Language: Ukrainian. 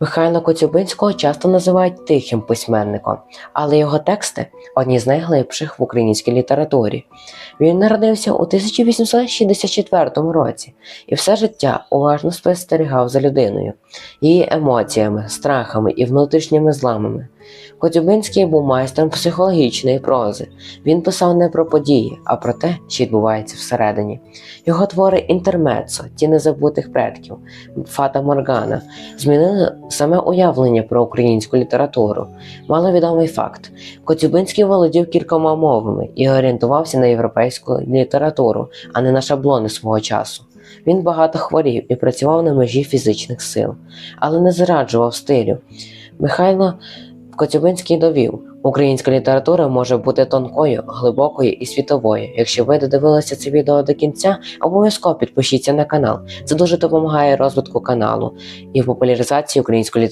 Михайла Коцюбинського часто називають тихим письменником, але його тексти одні з найглибших в українській літературі. Він народився у 1864 році і все життя уважно спостерігав за людиною, її емоціями, страхами і внутрішніми зламами. Коцюбинський був майстром психологічної прози. Він писав не про події, а про те, що відбувається всередині. Його твори інтермецо, ті незабутих предків, Фата Моргана змінили саме уявлення про українську літературу. Маловідомий факт: Коцюбинський володів кількома мовами і орієнтувався на європейську літературу, а не на шаблони свого часу. Він багато хворів і працював на межі фізичних сил, але не зраджував стилю. Михайло Коцюбинський довів, українська література може бути тонкою, глибокою і світовою. Якщо ви додивилися це відео до кінця, обов'язково підпишіться на канал. Це дуже допомагає розвитку каналу і в популяризації української літератури.